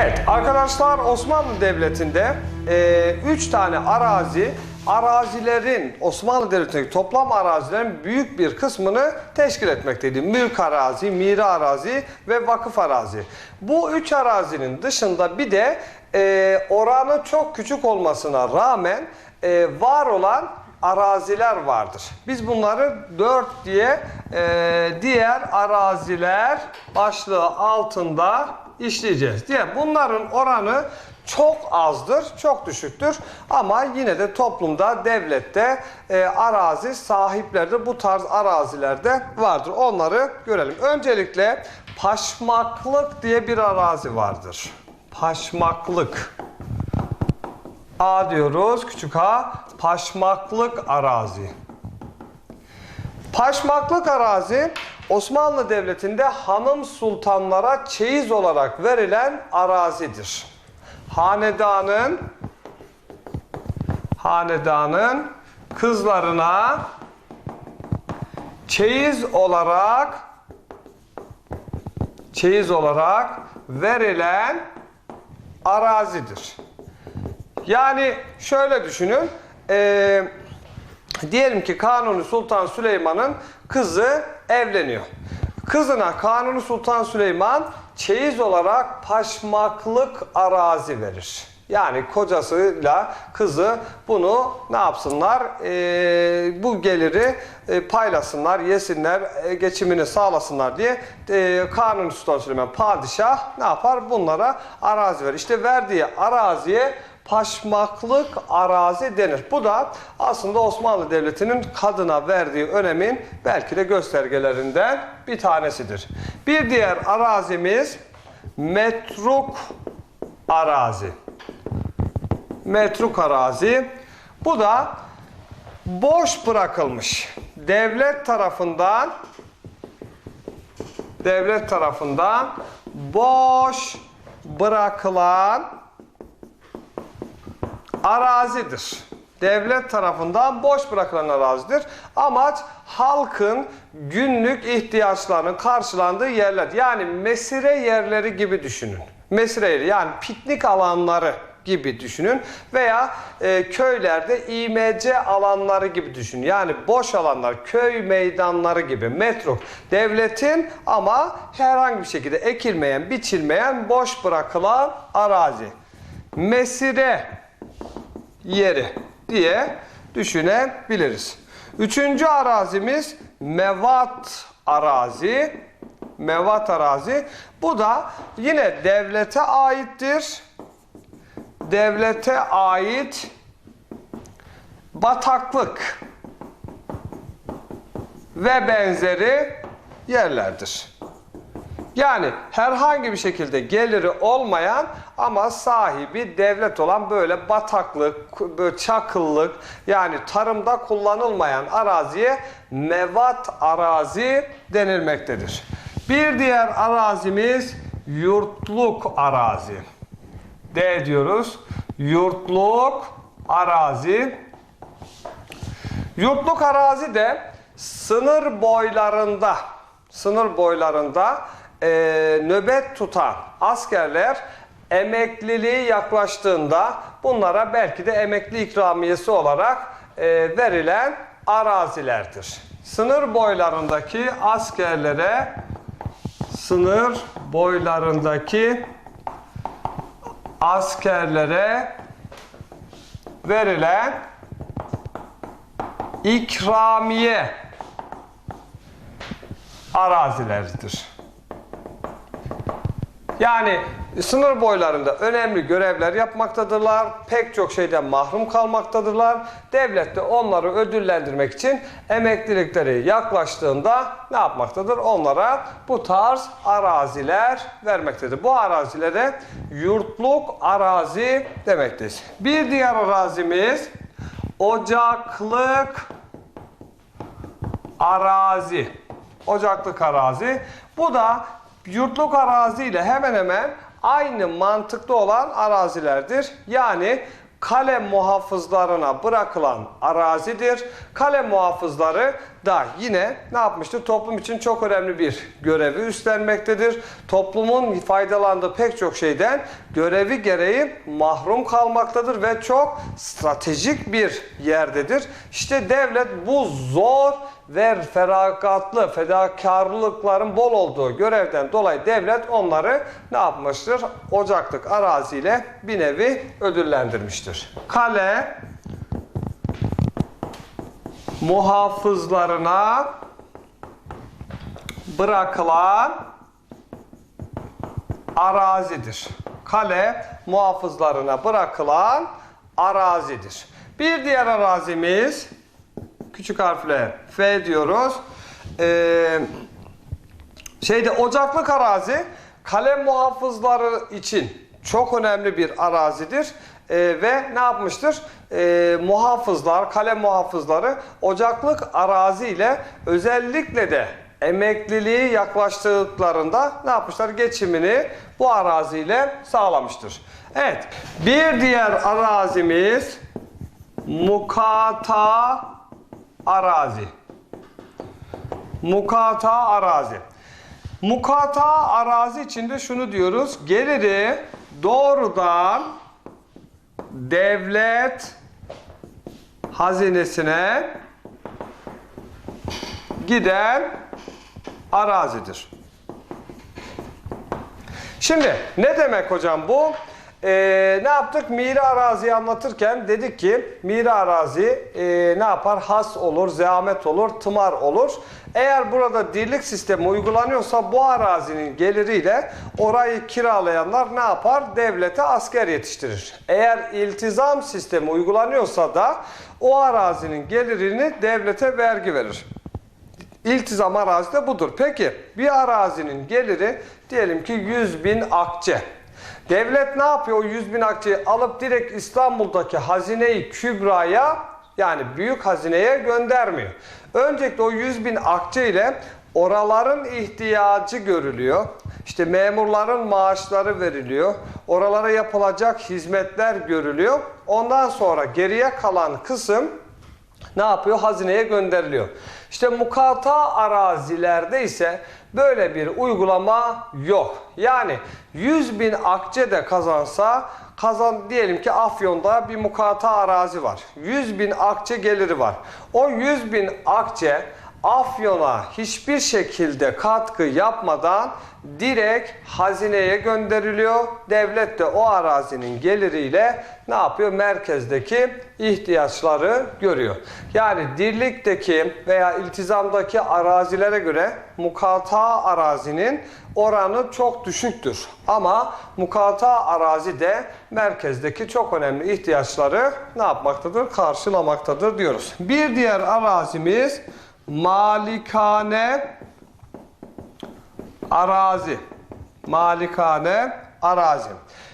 Evet arkadaşlar Osmanlı Devleti'nde 3 tane arazi arazilerin Osmanlı Devleti'ndeki toplam arazilerin büyük bir kısmını teşkil etmekteydi. Mülk arazi, miri arazi ve vakıf arazi. Bu üç arazinin dışında bir de e, oranı çok küçük olmasına rağmen e, var olan araziler vardır. Biz bunları 4 diye e, diğer araziler başlığı altında işleyeceğiz diye. Bunların oranı çok azdır, çok düşüktür ama yine de toplumda, devlette e, arazi sahipleri bu tarz arazilerde vardır. Onları görelim. Öncelikle paşmaklık diye bir arazi vardır. Paşmaklık. A diyoruz, küçük a, paşmaklık arazi. Paşmaklık arazi Osmanlı Devleti'nde hanım sultanlara çeyiz olarak verilen arazidir. Hanedanın hanedanın kızlarına çeyiz olarak çeyiz olarak verilen arazidir. Yani şöyle düşünün. eee Diyelim ki Kanuni Sultan Süleyman'ın kızı evleniyor. Kızına Kanuni Sultan Süleyman çeyiz olarak paşmaklık arazi verir. Yani kocasıyla kızı bunu ne yapsınlar? Ee, bu geliri e, paylasınlar, yesinler, e, geçimini sağlasınlar diye e, Kanuni Sultan Süleyman padişah ne yapar? Bunlara arazi verir. İşte verdiği araziye paşmaklık arazi denir. Bu da aslında Osmanlı Devleti'nin kadına verdiği önemin belki de göstergelerinden bir tanesidir. Bir diğer arazimiz metruk arazi. Metruk arazi. Bu da boş bırakılmış. Devlet tarafından devlet tarafından boş bırakılan arazidir. Devlet tarafından boş bırakılan arazidir. Amaç halkın günlük ihtiyaçlarının karşılandığı yerler. Yani mesire yerleri gibi düşünün. Mesire yeri yani piknik alanları gibi düşünün veya e, köylerde İMC alanları gibi düşünün. Yani boş alanlar, köy meydanları gibi metro devletin ama herhangi bir şekilde ekilmeyen, biçilmeyen boş bırakılan arazi. Mesire yeri diye düşünebiliriz. Üçüncü arazimiz mevat arazi. Mevat arazi. Bu da yine devlete aittir. Devlete ait bataklık ve benzeri yerlerdir. Yani herhangi bir şekilde geliri olmayan ama sahibi devlet olan böyle bataklık, böyle çakıllık yani tarımda kullanılmayan araziye mevat arazi denilmektedir. Bir diğer arazimiz yurtluk arazi. D diyoruz. Yurtluk arazi. Yurtluk arazi de sınır boylarında sınır boylarında e, nöbet tutan askerler emekliliği yaklaştığında bunlara belki de emekli ikramiyesi olarak e, verilen arazilerdir. Sınır boylarındaki askerlere sınır boylarındaki askerlere verilen ikramiye arazilerdir. Yani sınır boylarında önemli görevler yapmaktadırlar. Pek çok şeyden mahrum kalmaktadırlar. Devlet de onları ödüllendirmek için emeklilikleri yaklaştığında ne yapmaktadır? Onlara bu tarz araziler vermektedir. Bu arazilere yurtluk arazi demektir. Bir diğer arazimiz ocaklık arazi. Ocaklık arazi. Bu da yurtluk arazi ile hemen hemen aynı mantıkta olan arazilerdir. Yani kale muhafızlarına bırakılan arazidir. Kale muhafızları da yine ne yapmıştır? Toplum için çok önemli bir görevi üstlenmektedir. Toplumun faydalandığı pek çok şeyden görevi gereği mahrum kalmaktadır ve çok stratejik bir yerdedir. İşte devlet bu zor ve feragatlı, fedakarlıkların bol olduğu görevden dolayı devlet onları ne yapmıştır? Ocaklık araziyle bir nevi ödüllendirmiştir. Kale muhafızlarına bırakılan arazidir. Kale muhafızlarına bırakılan arazidir. Bir diğer arazimiz küçük harfle F diyoruz. Ee, şeyde ocaklık arazi kale muhafızları için çok önemli bir arazidir. Ee, ve ne yapmıştır? Ee, muhafızlar, kale muhafızları ocaklık arazi ile özellikle de emekliliği yaklaştıklarında ne yapmışlar? Geçimini bu araziyle sağlamıştır. Evet. Bir diğer arazimiz mukata arazi. Mukata arazi. Mukata arazi içinde şunu diyoruz. Geliri doğrudan devlet hazinesine giden arazidir. Şimdi ne demek hocam bu? Ee, ne yaptık? Miri araziyi anlatırken dedik ki miri arazi e, ne yapar? Has olur, zahmet olur, tımar olur. Eğer burada dirlik sistemi uygulanıyorsa bu arazinin geliriyle orayı kiralayanlar ne yapar? Devlete asker yetiştirir. Eğer iltizam sistemi uygulanıyorsa da o arazinin gelirini devlete vergi verir. İltizam arazi de budur. Peki bir arazinin geliri diyelim ki 100 bin akçe. Devlet ne yapıyor? O 100 bin akçeyi alıp direkt İstanbul'daki hazineyi kübraya yani büyük hazineye göndermiyor. Öncelikle o 100 bin akçe ile oraların ihtiyacı görülüyor. İşte memurların maaşları veriliyor. Oralara yapılacak hizmetler görülüyor. Ondan sonra geriye kalan kısım ne yapıyor? Hazineye gönderiliyor. İşte mukata arazilerde ise böyle bir uygulama yok. Yani 100 bin akçe de kazansa kazan diyelim ki Afyon'da bir mukata arazi var. 100 bin akçe geliri var. O 100 bin akçe Afyon'a hiçbir şekilde katkı yapmadan direkt hazineye gönderiliyor. Devlet de o arazinin geliriyle ne yapıyor? Merkezdeki ihtiyaçları görüyor. Yani dirlikteki veya iltizamdaki arazilere göre mukata arazinin oranı çok düşüktür. Ama mukata arazi de merkezdeki çok önemli ihtiyaçları ne yapmaktadır? Karşılamaktadır diyoruz. Bir diğer arazimiz malikane arazi. Malikane arazi.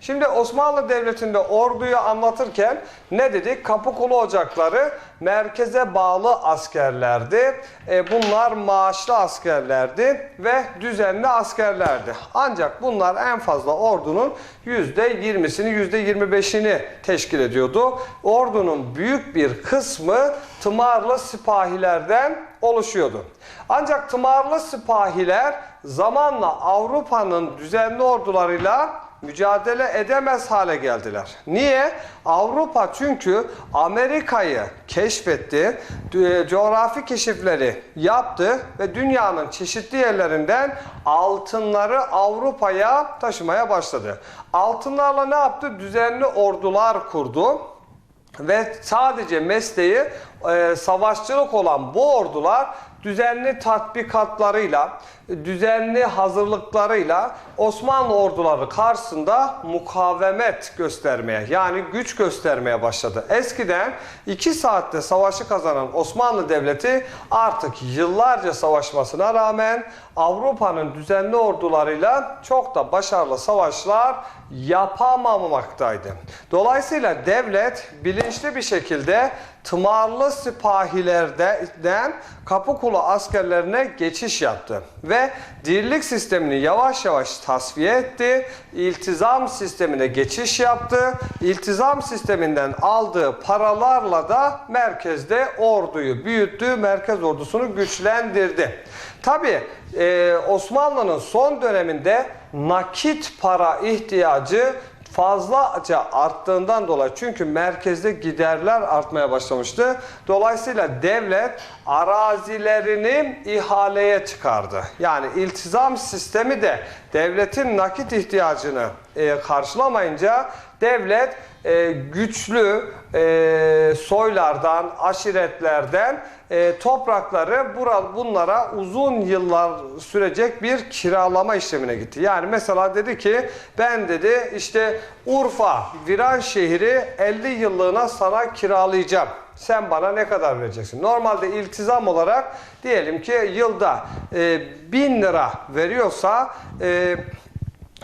Şimdi Osmanlı Devleti'nde orduyu anlatırken ne dedik? Kapıkulu ocakları merkeze bağlı askerlerdi. E, bunlar maaşlı askerlerdi ve düzenli askerlerdi. Ancak bunlar en fazla ordunun %20'sini %25'ini teşkil ediyordu. Ordunun büyük bir kısmı tımarlı sipahilerden oluşuyordu. Ancak tımarlı sipahiler zamanla Avrupa'nın düzenli ordularıyla mücadele edemez hale geldiler. Niye? Avrupa çünkü Amerika'yı keşfetti, e, coğrafi keşifleri yaptı ve dünyanın çeşitli yerlerinden altınları Avrupa'ya taşımaya başladı. Altınlarla ne yaptı? Düzenli ordular kurdu. Ve sadece mesleği e, savaşçılık olan bu ordular düzenli tatbikatlarıyla, düzenli hazırlıklarıyla Osmanlı orduları karşısında mukavemet göstermeye yani güç göstermeye başladı. Eskiden 2 saatte savaşı kazanan Osmanlı Devleti artık yıllarca savaşmasına rağmen Avrupa'nın düzenli ordularıyla çok da başarılı savaşlar yapamamaktaydı. Dolayısıyla devlet bilinçli bir şekilde tımarlı sipahilerden Kapıkulu askerlerine geçiş yaptı ve dirlik sistemini yavaş yavaş tasfiye etti. İltizam sistemine geçiş yaptı. İltizam sisteminden aldığı paralarla da merkezde orduyu büyüttü, merkez ordusunu güçlendirdi. Tabi Osmanlı'nın son döneminde nakit para ihtiyacı fazlaca arttığından dolayı çünkü merkezde giderler artmaya başlamıştı. Dolayısıyla devlet arazilerini ihaleye çıkardı. Yani iltizam sistemi de devletin nakit ihtiyacını e, karşılamayınca devlet e, güçlü e, soylardan, aşiretlerden e, toprakları bura, bunlara uzun yıllar sürecek bir kiralama işlemine gitti. Yani mesela dedi ki ben dedi işte Urfa viran şehri 50 yıllığına sana kiralayacağım. Sen bana ne kadar vereceksin? Normalde iltizam olarak diyelim ki yılda e, 1000 lira veriyorsa e,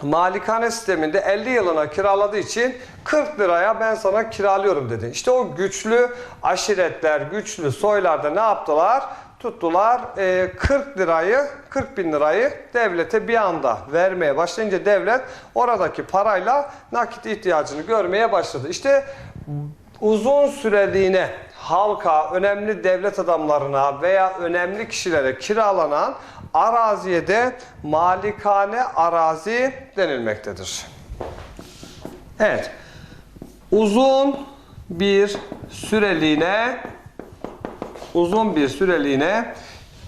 malikane sisteminde 50 yılına kiraladığı için 40 liraya ben sana kiralıyorum dedi. İşte o güçlü aşiretler, güçlü soylarda ne yaptılar? Tuttular e, 40 lirayı, 40 bin lirayı devlete bir anda vermeye başlayınca devlet oradaki parayla nakit ihtiyacını görmeye başladı. İşte uzun süreliğine halka, önemli devlet adamlarına veya önemli kişilere kiralanan araziye de malikane arazi denilmektedir. Evet. Uzun bir süreliğine uzun bir süreliğine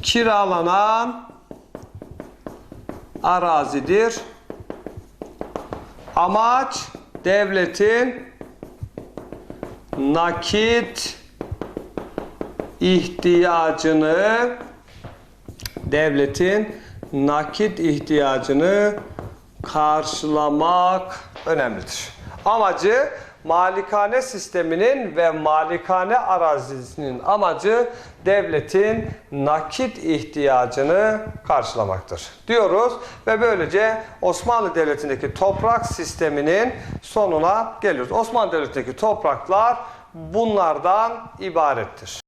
kiralanan arazidir. Amaç devletin nakit ihtiyacını devletin nakit ihtiyacını karşılamak önemlidir. Amacı malikane sisteminin ve malikane arazisinin amacı devletin nakit ihtiyacını karşılamaktır diyoruz ve böylece Osmanlı Devleti'ndeki toprak sisteminin sonuna geliyoruz. Osmanlı Devleti'ndeki topraklar bunlardan ibarettir.